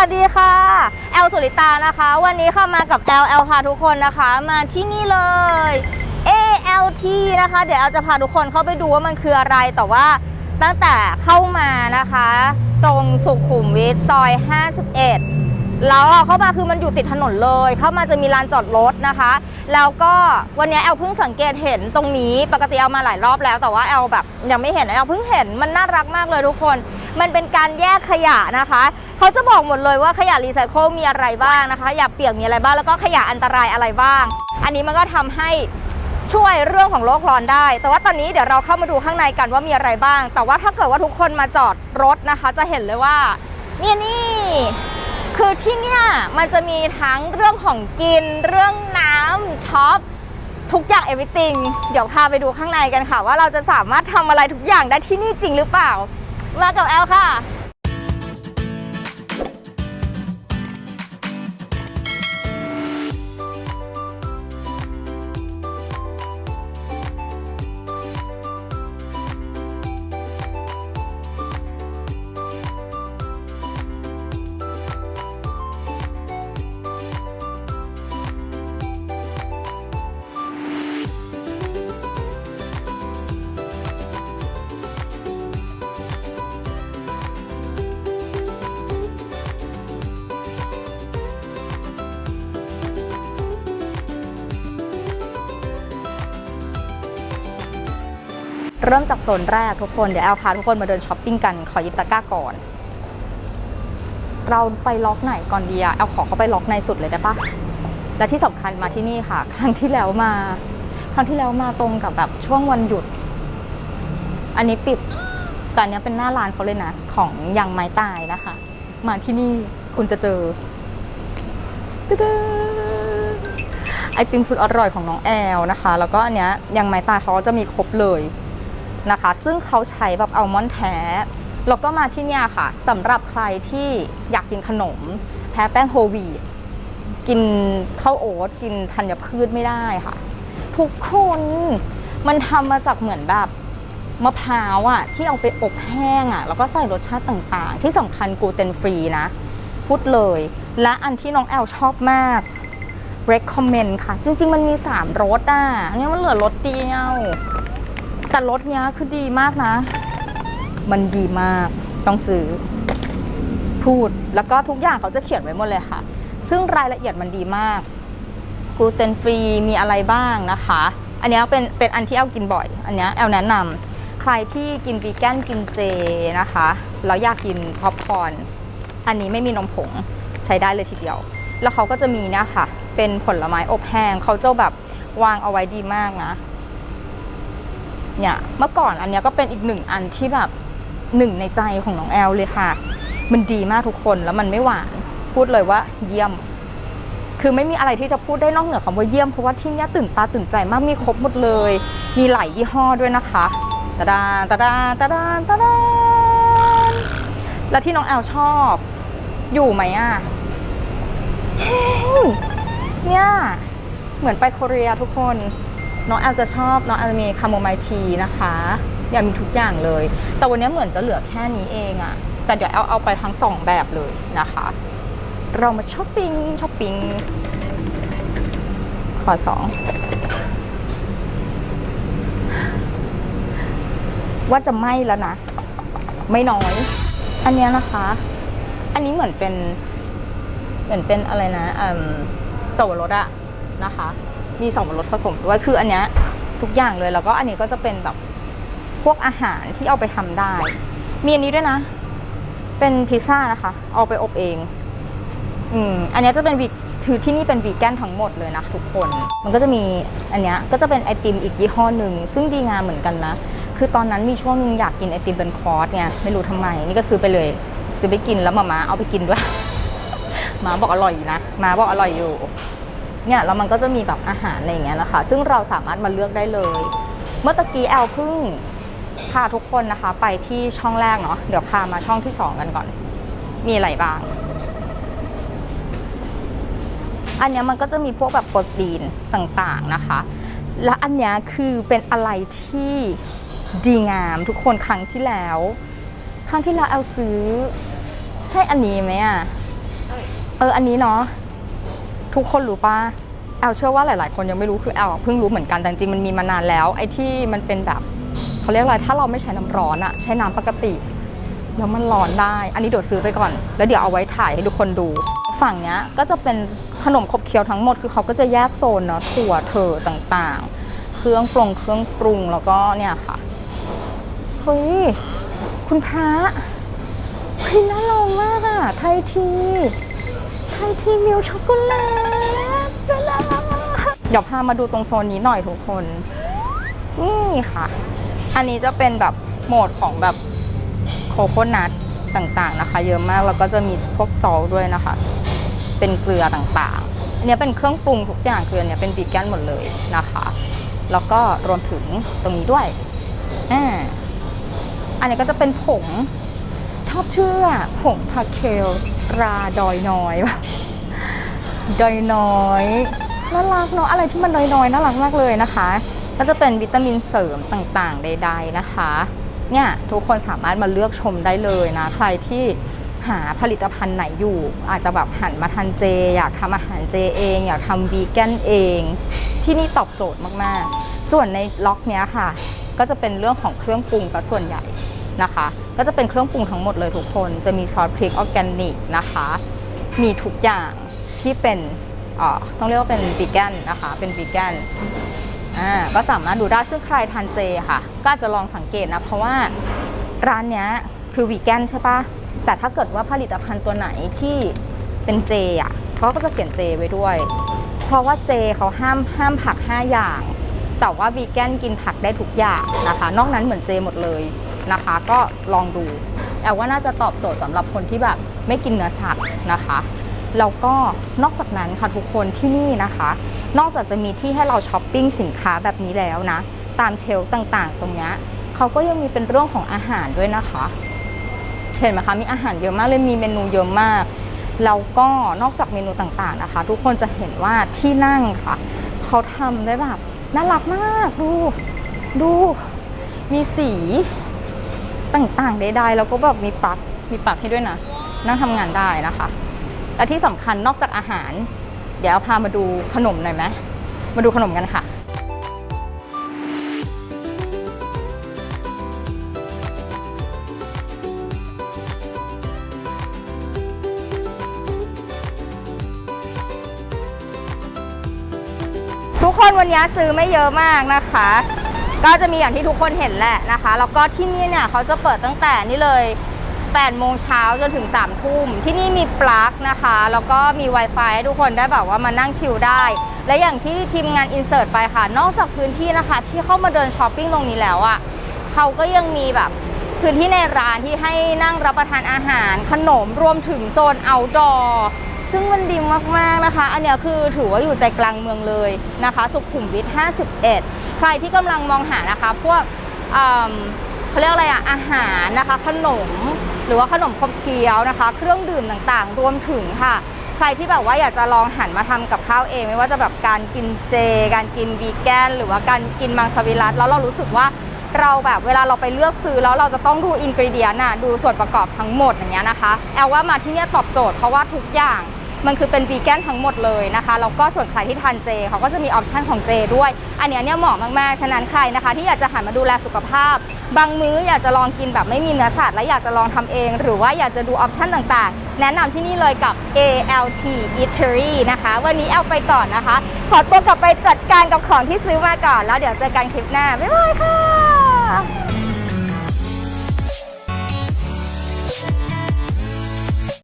วัสดีค่ะ แอลสุริตานะคะ วันนี้ค่ะมากับแอลแอลพาทุกคนนะคะ มาที่นี่เลย ALT นะคะ เดี๋ยวแอลจะพาทุกคนเข้าไปดูว่ามันคืออะไร แต่ว่าตั้งแต่เข้ามานะคะ ตรงสุขุมวิทซอย 51 แล้วเราเข้ามาคือมันอยู่ติดถนนเลย เข้ามาจะมีลานจอดรถนะคะ แล้วก็วันนี้แอลเพิ่งสังเกตเห็นตรงนี้ ปกติแอลมาหลายรอบแล้ว แต่ว่าแอลแบบยังไม่เห็นแอลเพิ่งเห็นมันน่ารักมากเลยทุกคน มันเป็นการแยกขยะนะคะเขาจะบอกหมดเลยว่าขยะรีไซเคิลมีอะไรบ้างนะคะขยะเปียกมีอะไรบ้างแล้วก็ขยะอันตรายอะไรบ้าง อันนี้มันก็ทำให้ช่วยเรื่องของโลกร้อนได้ แต่ว่าตอนนี้เดี๋ยวเราเข้ามาดูข้างในกันว่ามีอะไรบ้าง แต่ว่าถ้าเกิดว่าทุกคนมาจอดรถนะคะ จะเห็นเลยว่าเนี่ยนี่ คือที่เนี่ยมันจะมีทั้งเรื่องของกิน เรื่องน้ำช็อปทุกอย่าง everything เดี๋ยวพาไปดูข้างในกันค่ะ ว่าเราจะสามารถทำอะไรทุกอย่างได้ที่นี่จริงหรือเปล่า มากับแอลค่ะ เริ่มจากโซนแรกทุกคน เดี๋ยวแอลพาทุกคนมาเดินช้อปปิ้งกัน ขอหยิบตะกร้าก่อน เราไปล็อกไหนก่อนดีอะแอลขอเขาไปล็อกในสุดเลยได้ปะและที่สำคัญมาที่นี่ค่ะ ครั้งที่แล้วมา ครั้งที่แล้วมาตรงกับแบบช่วงวันหยุด อันนี้ปิด แต่อันเนี้ยเป็นหน้าร้านเขาเลยนะ ของยังไม้ตายนะคะ มาที่นี่คุณจะเจอตะดาไอติมสุดอร่อยของน้องแอลนะคะ แล้วก็อันเนี้ยยังไม้ตายเขาจะมีครบเลย นะคะ ซึ่งเขาใช้แบบอัลมอนด์แท้แล้วก็มาที่เนี่ยค่ะสำหรับใครที่อยากกินขนม แพ้แป้งโฮวีกินข้าวโอ๊ตกินธัญพืชไม่ได้ค่ะ ทุกคนมันทำมาจากเหมือนแบบมะพร้าวอะที่เอาไปอบแห้งอะแล้วก็ใส่รสชาติต่างๆ ที่สำคัญกลูเตนฟรีนะ พูดเลย และอันที่น้องแอลชอบมาก recommend ค่ะ จริง ๆ มันมี 3รสอะอันนี้มันเหลือรสเดียว แต่รสเนี้ยคือดีมากนะ มันดีมากต้องซื้อ พูดแล้วก็ทุกอย่างเขาจะเขียนไว้หมดเลยค่ะ ซึ่งรายละเอียดมันดีมากกลูเตนฟรีมีอะไรบ้างนะคะ อันนี้เป็นเป็นอันที่แอลกินบ่อย อันเนี้ยแอลแนะนำใครที่กินวีแกนกินเจนะคะแล้วอยากกินพ็อปคอร์นอันนี้ไม่มีนมผงใช้ได้เลยทีเดียว แล้วเขาก็จะมีเนี่ยค่ะเป็นผลไม้อบแห้งเขาจะแบบวางเอาไว้ดีมากนะ เนี่ยเมื่อก่อนอันนี้ก็เป็นอีกหนึ่งอันที่แบบหนึ่งในใจของน้องแอลเลยค่ะ มันดีมากทุกคนแล้วมันไม่หวาน พูดเลยว่าเยี่ยม คือไม่มีอะไรที่จะพูดได้นอกเหนือคำว่าเยี่ยมเพราะว่าที่นี้ตื่นตาตื่นใจมากมีครบหมดเลย มีหลายยี่ห้อด้วยนะคะตาดาตาดาตาดาตาดาแล้วที่น้องแอลชอบ อยู่ไหมอะเฮ้ยเนี่ยเหมือนไปโคเรียทุกคน น้องแอลจะชอบน้องแอลจะมีคาโมไมล์ทีนะคะอยากมีทุกอย่างเลย แต่วันนี้เหมือนจะเหลือแค่นี้เองอะแต่เดี๋ยวแอลเอาไปทั้งสองแบบเลยนะคะ เรามาช้อปปิ้งช้อปปิ้งขอสองว่าจะไม่แล้วนะ ไม่น้อย อันนี้นะคะ อันนี้เหมือนเป็น เหมือนเป็นอะไรนะอืมสวรสอะนะคะ มีสวรสผสมด้วยคืออันเนี้ยทุกอย่างเลยแล้วก็อันนี้ก็จะเป็นแบบพวกอาหารที่เอาไปทำได้ มีอันนี้ด้วยนะ เป็นพิซซ่านะคะ เอาไปอบเอง อืมอันเนี้ยจะเป็นวีคือที่นี่เป็นวีแกนทั้งหมดเลยนะทุกคน มันก็จะมีอันเนี้ยก็จะเป็นไอติมอีกยี่ห้อหนึ่งซึ่งดีงามเหมือนกันนะ คือตอนนั้นมีช่วงนึงอยากกินไอติมเป็นคอร์สไงไม่รู้ทำไม นี่ก็ซื้อไปเลยซื้อไปกินแล้วมามาเอาไปกินด้วยมาบอกอร่อยอยู่นะมาบอกอร่อยอยู่ เนี่ยแล้วมันก็จะมีแบบอาหารอะไรอย่างเงี้ยนะคะ ซึ่งเราสามารถมาเลือกได้เลย เมื่อตะกี้แอลเพิ่งพาทุกคนนะคะ ไปที่ช่องแรกเนาะเดี๋ยวพามาช่องที่สองกันก่อน มีอะไรบ้าง อันเนี้ยมันก็จะมีพวกแบบโปรตีนต่างๆนะคะ และอันเนี้ยคือเป็นอะไรที่ดีงามทุกคนครั้งที่แล้ว ครั้งที่แล้วแอลซื้อ ใช่อันนี้ไหมอะเอออันนี้เนาะ ทุกคนรู้ปะแอลเชื่อว่าหลาย ๆ คนยังไม่รู้คือแอลเพิ่งรู้เหมือนกันแต่จริงมันมีมานานแล้ว ไอ้ที่มันเป็นแบบเขาเรียกอะไรถ้าเราไม่ใช้น้ำร้อนอะใช้น้ำปกติ แล้วมันร้อนได้ อันนี้เดี๋ยวซื้อไปก่อน แล้วเดี๋ยวเอาไว้ถ่ายให้ทุกคนดู ฝั่งเนี้ยก็จะเป็นขนมขบเคี้ยวทั้งหมดคือเขาก็จะแยกโซนเนาะถั่วเถอต่างๆ เครื่องปรุงเครื่องปรุงแล้วก็เนี่ยค่ะเฮ้ยคุณพระเฮ้ยน่าลองมากอะไทยที ไทยทีมิลช็อกโกแลตน่ารักเดี๋ยวพามาดูตรงโซนนี้หน่อยทุกคน นี่ค่ะ อันนี้จะเป็นแบบโหมดของแบบโคโคนัทต่างๆนะคะ เยอะมากแล้วก็จะมีพวกซอสด้วยนะคะ เป็นเกลือต่างๆ อันนี้เป็นเครื่องปรุงทุกอย่างเกลือเนี่ยเป็นวีแกนหมดเลยนะคะ แล้วก็รวมถึงตรงนี้ด้วยอ่าอันนี้ก็จะเป็นผง ชอบเชื่อผงพาเคลราดอยน้อยดอยน้อยน่ารักเนาะอะไรที่มันดอยน้อยน่ารักมากเลยนะคะ ก็จะเป็นวิตามินเสริมต่างๆ ใด ๆนะคะ เนี่ยทุกคนสามารถมาเลือกชมได้เลยนะ ใครที่หาผลิตภัณฑ์ไหนอยู่ อาจจะแบบหันมาทานเจ อยากทำอาหารเจเอง อยากทำวีแกนเอง ที่นี่ตอบโจทย์มากๆ ส่วนในล็อกเนี้ยค่ะ ก็จะเป็นเรื่องของเครื่องปรุงซะส่วนใหญ่ นะคะ ก็จะเป็นเครื่องปรุงทั้งหมดเลยทุกคน จะมีซอสพริกออร์แกนิกนะคะ มีทุกอย่างที่เป็นต้องเรียกว่าเป็นวีแกนนะคะ เป็นวีแกนก็สามารถดูได้ซึ่งใครทานเจค่ะ ก็จะลองสังเกตนะ เพราะว่าร้านนี้คือวีแกนใช่ปะแต่ถ้าเกิดว่าผลิตภัณฑ์ตัวไหนที่เป็นเจอะเขาก็จะเขียนเจไว้ด้วย เพราะว่าเจเขาห้ามห้ามผัก 5 อย่าง แต่ว่าวีแกนกินผักได้ทุกอย่างนะคะ นอกนั้นเหมือนเจหมดเลย นะคะ ก็ลองดู แต่ว่าน่าจะตอบโจทย์สำหรับคนที่แบบไม่กินเนื้อสัตว์นะคะแล้วก็นอกจากนั้นค่ะทุกคนที่นี่นะคะ นอกจากจะมีที่ให้เราช้อปปิ้งสินค้าแบบนี้แล้วนะ ตามเชลฟ์ต่างๆ ตรงนี้เขาก็ยังมีเป็นเรื่องของอาหารด้วยนะคะ เห็นไหมคะมีอาหารเยอะมากเลยมีเมนูเยอะมากแล้วก็นอกจากเมนูต่างๆนะคะ ทุกคนจะเห็นว่าที่นั่งค่ะเขาทำได้แบบน่ารักมากดูดู มีสี ต่างๆใดๆแล้วก็แบบมีปลั๊กมีปลั๊กให้ด้วยนะ นั่งทำงานได้นะคะ และที่สำคัญนอกจากอาหาร เดี๋ยวเอาพามาดูขนมหน่อยไหมมาดูขนมกันค่ะทุกคนวันนี้ซื้อไม่เยอะมากนะคะ ก็จะมีอย่างที่ทุกคนเห็นแหละนะคะ แล้วก็ที่นี่เนี่ยเขาจะเปิดตั้งแต่นี่เลย8โมงเช้าจนถึง3ทุ่ม ที่นี่มีปลั๊กนะคะ แล้วก็มี Wi-Fi ให้ทุกคนได้แบบว่ามานั่งชิลได้ และอย่างที่ทีมงานอินเสิร์ตไปค่ะ นอกจากพื้นที่นะคะ ที่เข้ามาเดินช้อปปิ้งตรงนี้แล้วอะ่ะเขาก็ยังมีแบบพื้นที่ในร้านที่ให้นั่งรับประทานอาหาร ขนมรวมถึงโซน outdoor ซึ่งมันดีมากๆนะคะ อันเนี้คือถือว่าอยู่ใจกลางเมืองเลยนะคะ สุขุมวิท51 ใครที่กำลังมองหานะคะ พวกเขาเรียกอะไรอะอาหารนะคะ ขนมหรือว่าขนมขบเคี้ยวนะคะ เครื่องดื่มต่างๆ รวมถึงค่ะ ใครที่แบบว่าอยากจะลองหันมาทำกับข้าวเอง ไม่ว่าจะแบบการกินเจ การกินวีแกน หรือว่าการกินมังสวิรัตแล้วเรารู้สึกว่าเราแบบเวลาเราไปเลือกซื้อแล้วเราจะต้องดูอินกรีเดียนน่ะดูส่วนประกอบทั้งหมดอย่างเงี้ยนะคะแอลว่ามาที่เนี่ยตอบโจทย์เพราะว่าทุกอย่าง มันคือเป็นวีแกนทั้งหมดเลยนะคะแล้วก็ส่วนใครที่ทานเจเขาก็จะมีออปชันของเจด้วย อันนี้เนี่ยเหมาะมากๆ ฉะนั้นใครนะคะ ที่อยากจะหันมาดูแลสุขภาพ บางมื้ออยากจะลองกินแบบไม่มีเนื้อสัตว์และอยากจะลองทำเอง หรือว่าอยากจะดูออปชันต่างๆ แนะนำที่นี่เลยกับ ALT Eatery นะคะ วันนี้แอลไปก่อนนะคะ ขอตัวกลับไปจัดการกับของที่ซื้อมาก่อน แล้วเดี๋ยวเจอกันคลิปหน้าบ๊ายบายค่ะ